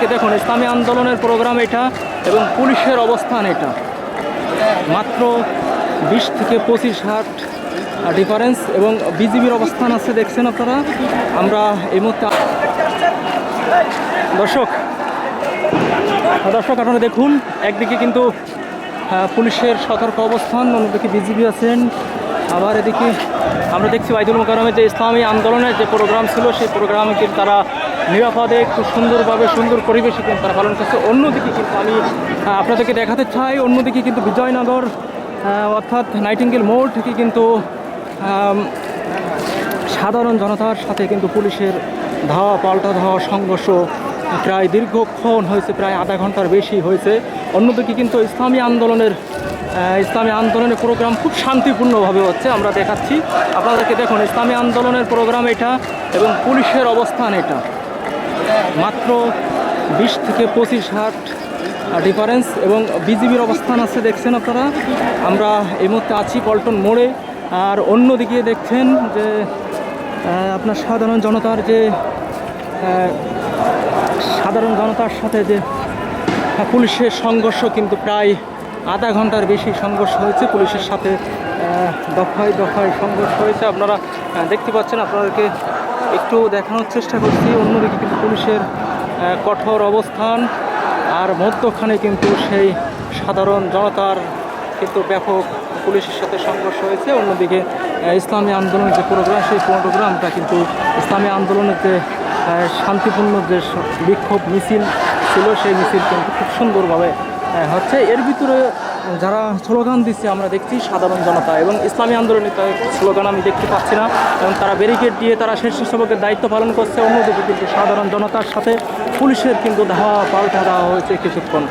আপনাদেরকে দেখুন, ইসলামী আন্দোলনের প্রোগ্রাম এটা এবং পুলিশের অবস্থান এটা। মাত্র বিশ থেকে পঁচিশ হাট ডিফারেন্স এবং বিজিবির অবস্থান আছে, দেখছেন আপনারা? আমরা এই মুহূর্তে দর্শক দর্শক আপনারা দেখুন, একদিকে কিন্তু পুলিশের সতর্ক অবস্থান, অন্যদিকে বিজিবি আছেন। আবার এদিকে আমরা দেখছি বাইদুল মোকারমের যে ইসলামী আন্দোলনের যে প্রোগ্রাম ছিল, সেই প্রোগ্রামে কিন্তু তারা নিরাপদে একটু সুন্দরভাবে সুন্দর পরিবেশে কিন্তু তারা পালন করছে। অন্যদিকে কিন্তু আমি আপনাদেরকে দেখাতে চাই, অন্যদিকে কিন্তু বিজয়নগর অর্থাৎ নাইটিঙ্গেল মোড় থেকে কিন্তু সাধারণ জনতার সাথে কিন্তু পুলিশের ধাওয়া, পাল্টা ধাওয়া, সংঘর্ষ প্রায় দীর্ঘক্ষণ হয়েছে, প্রায় আধা ঘণ্টার বেশি হয়েছে। অন্যদিকে কিন্তু ইসলামী আন্দোলনের ইসলামী আন্দোলনের প্রোগ্রাম খুব শান্তিপূর্ণভাবে হচ্ছে, আমরা দেখাচ্ছি। আপনাদেরকে দেখুন, ইসলামী আন্দোলনের প্রোগ্রাম এটা এবং পুলিশের অবস্থান এটা। মাত্র বিশ থেকে পঁচিশ হাট ডিফারেন্স এবং বিজিবির অবস্থান আছে, দেখছেন আপনারা? আমরা এই মুহূর্তে আছি পল্টন মোড়ে। আর অন্যদিকে দেখছেন যে আপনার সাধারণ জনতার যে সাধারণ জনতার সাথে যে, পুলিশের সংঘর্ষ কিন্তু প্রায় আধা ঘণ্টার বেশি সংঘর্ষ হয়েছে। পুলিশের সাথে দফায় দফায় সংঘর্ষ হয়েছে। আপনারা দেখতে পাচ্ছেন, আপনাদেরকে একটু দেখানোর চেষ্টা করছি। অন্যদিকে কিন্তু পুলিশের কঠোর অবস্থান আর মধ্যখানে কিন্তু সেই সাধারণ জনতার কিন্তু ব্যাপক পুলিশের সাথে সংঘর্ষ হয়েছে। অন্যদিকে ইসলামী আন্দোলনের যে প্রোগ্রাম, সেই প্রোগ্রামটা কিন্তু ইসলামী আন্দোলনের যে শান্তিপূর্ণ যে বিক্ষোভ মিছিল ছিল, সেই মিছিল কিন্তু খুব সুন্দরভাবে হচ্ছে। এর ভিতরে যারা স্লোগান দিচ্ছে, আমরা দেখছি সাধারণ জনতা এবং ইসলামী আন্দোলনের তাদের স্লোগান আমি দেখতে পাচ্ছি না এবং তারা ব্যারিকেড দিয়ে তারা স্বেচ্ছাসেবকের দায়িত্ব পালন করছে। অন্যদিকে কিন্তু সাধারণ জনতার সাথে পুলিশের কিন্তু ধাওয়া পাল্টা দেওয়া হয়েছে কিছুক্ষণ।